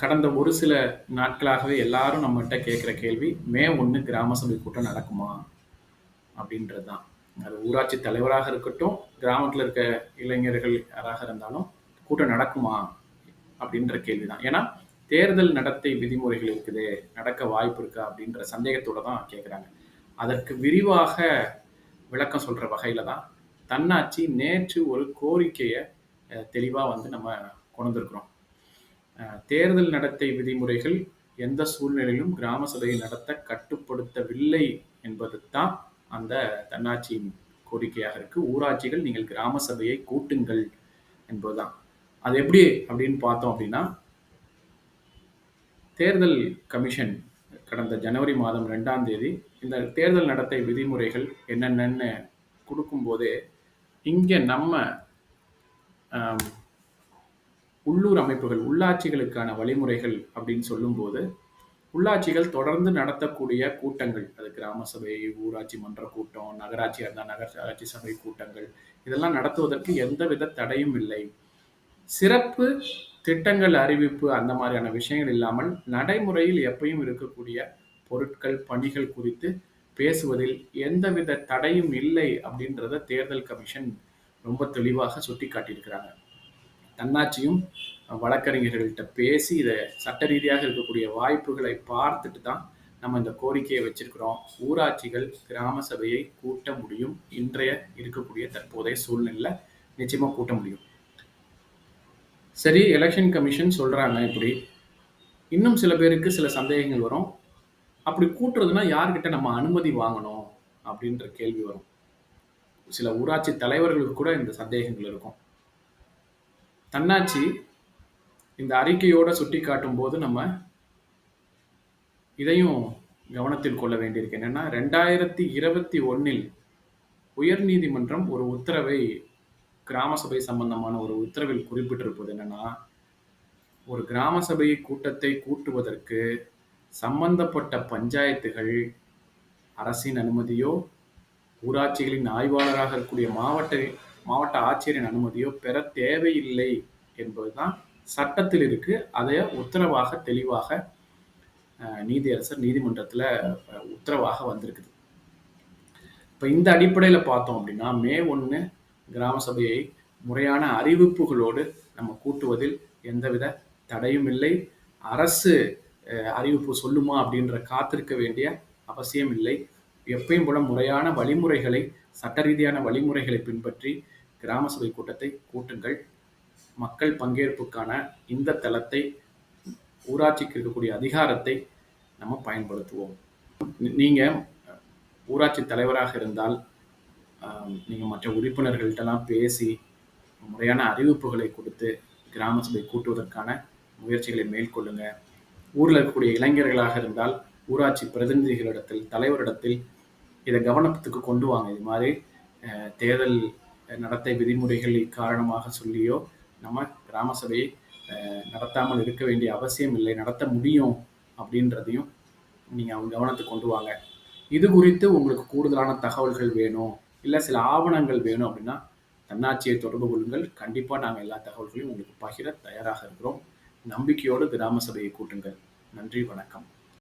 கடந்த ஒரு சில நாட்களாகவே எல்லாரும் நம்மகிட்ட கேட்குற கேள்வி மே ஒன்று கிராம சபை கூட்டம் நடக்குமா? அப்படின்றது தான் அது ஊராட்சி தலைவராக இருக்கட்டும் கிராமத்தில் இருக்க இளைஞர்கள் யாராக இருந்தாலும் கூட்டம் நடக்குமா? அப்படின்ற கேள்வி தான் ஏன்னா தேர்தல் நடத்தை விதிமுறைகள் இருக்குது நடக்க வாய்ப்பு இருக்கா? அப்படின்ற சந்தேகத்தோடு தான் கேட்குறாங்க அதற்கு விரிவாக விளக்கம் சொல்கிற வகையில் தான் தன்னாட்சி நேற்று ஒரு கோரிக்கையை தெளிவாக வந்து நம்ம கொண்டு வந்திருக்கிறோம். தேர்தல் நடத்தை விதிமுறைகள் எந்த சூழ்நிலையிலும் கிராம சபையை நடத்த கட்டுப்படுத்தவில்லை என்பது தான் அந்த தன்னாட்சியின் கோரிக்கையாக இருக்கு. ஊராட்சிகள் நீங்கள் கிராம சபையை கூட்டுங்கள் என்பதுதான். அது எப்படி அப்படின்னு பார்த்தோம் அப்படின்னா தேர்தல் கமிஷன் கடந்த ஜனவரி மாதம் ரெண்டாம் தேதி இந்த தேர்தல் நடத்தை விதிமுறைகள் என்னென்னு கொடுக்கும்போதே இங்கே நம்ம உள்ளூர் அமைப்புகள் உள்ளாட்சிகளுக்கான வழிமுறைகள் அப்படின்னு சொல்லும்போது உள்ளாட்சிகள் தொடர்ந்து நடத்தக்கூடிய கூட்டங்கள் அது கிராம சபை ஊராட்சி மன்ற கூட்டம் நகராட்சியாக இருந்தால் நகராட்சி சபை கூட்டங்கள் இதெல்லாம் நடத்துவதற்கு எந்தவித தடையும் இல்லை. சிறப்பு திட்டங்கள் அறிவிப்பு அந்த மாதிரியான விஷயங்கள் இல்லாமல் நடைமுறையில் எப்பயும் இருக்கக்கூடிய பொருட்கள் பணிகள் குறித்து பேசுவதில் எந்தவித தடையும் இல்லை அப்படின்றத தேர்தல் கமிஷன் ரொம்ப தெளிவாக சுட்டி காட்டியிருக்கிறாங்க தன்னாட்சியும் வழக்கறிஞர்கள்ட்ட பேசி இதை சட்ட ரீதியாக இருக்கக்கூடிய வாய்ப்புகளை பார்த்துட்டு தான் நம்ம இந்த கோரிக்கையை வச்சிருக்கிறோம். ஊராட்சிகள் கிராம சபையை கூட்ட முடியும். இன்றைய இருக்கக்கூடிய தற்போதைய சூழ்நிலை நிச்சயமாக கூட்ட முடியும். சரி எலெக்ஷன் கமிஷன் சொல்கிறாங்க இப்படி. இன்னும் சில பேருக்கு சில சந்தேகங்கள் வரும். அப்படி கூட்டுறதுன்னா யார்கிட்ட நம்ம அனுமதி வாங்கணும் அப்படின்ற கேள்வி வரும். சில ஊராட்சி தலைவர்களுக்கு கூட இந்த சந்தேகங்கள் இருக்கும். தன்னாட்சி இந்த அறிக்கையோட சுட்டி காட்டும் போது நம்ம இதையும் கவனத்தில் கொள்ள வேண்டியிருக்கு. என்னன்னா ரெண்டாயிரத்தி இருபத்தி ஒன்னில் உயர்நீதிமன்றம் ஒரு உத்தரவை கிராம சபை சம்பந்தமான ஒரு உத்தரவில் குறிப்பிட்டிருப்பது என்னன்னா ஒரு கிராம சபை கூட்டத்தை கூட்டுவதற்கு சம்பந்தப்பட்ட பஞ்சாயத்துகள் அரசின் அனுமதியோ ஊராட்சிகளின் ஆய்வாளராக இருக்கக்கூடிய மாவட்ட மாவட்ட ஆட்சியரின் அனுமதியோ பெற தேவையில்லை என்பதுதான் சட்டத்தில் இருக்கு. அதை உத்தரவாக தெளிவாக நீதியரசர் நீதிமன்றத்தில் உத்தரவாக வந்திருக்குது. இப்போ இந்த அடிப்படையில் பார்த்தோம் அப்படின்னா மே ஒன்று கிராம சபையை முறையான அறிவிப்புகளோடு நம்ம கூட்டுவதில் எந்தவித தடையும் இல்லை. அரசு அறிவிப்பு சொல்லுமா அப்படின்ற காத்திருக்க வேண்டிய அவசியம் இல்லை. எப்பயும் போல முறையான வழிமுறைகளை சட்ட ரீதியான வழிமுறைகளை பின்பற்றி கிராம சபை கூட்டத்தை கூட்டுங்கள். மக்கள் பங்கேற்புக்கான இந்த தளத்தை ஊராட்சிக்கு இருக்கக்கூடிய அதிகாரத்தை நம்ம பயன்படுத்துவோம். நீங்கள் ஊராட்சி தலைவராக இருந்தால் நீங்கள் மற்ற உறுப்பினர்கள்ட்டெல்லாம் பேசி முறையான அறிவிப்புகளை கொடுத்து கிராம சபை கூட்டுவதற்கான முயற்சிகளை மேற்கொள்ளுங்க. ஊரில் இருக்கக்கூடிய இளைஞர்களாக இருந்தால் ஊராட்சி பிரதிநிதிகளிடத்தில் தலைவரிடத்தில் இதை கவனத்துக்கு கொண்டு வாங்க. இது மாதிரி தேர்தல் நடத்தை விதிமுறைகள் காரணமாக சொல்லியோ நம்ம கிராம சபையை நடத்தாமல் இருக்க வேண்டிய அவசியம் இல்லை. நடத்த முடியும் அப்படின்றதையும் நீங்கள் அவங்க கவனத்துக்கு கொண்டு வாங்க. இது குறித்து உங்களுக்கு கூடுதலான தகவல்கள் வேணும். இல்லை சில ஆவணங்கள் வேணும் அப்படின்னா தன்னாட்சியை தொடர்பு கொள்ளுங்கள். கண்டிப்பாக நாங்கள் எல்லா தகவல்களையும் உங்களுக்கு பகிர தயாராக இருக்கிறோம். நம்பிக்கையோடு கிராம சபையை கூட்டுங்கள். நன்றி வணக்கம்.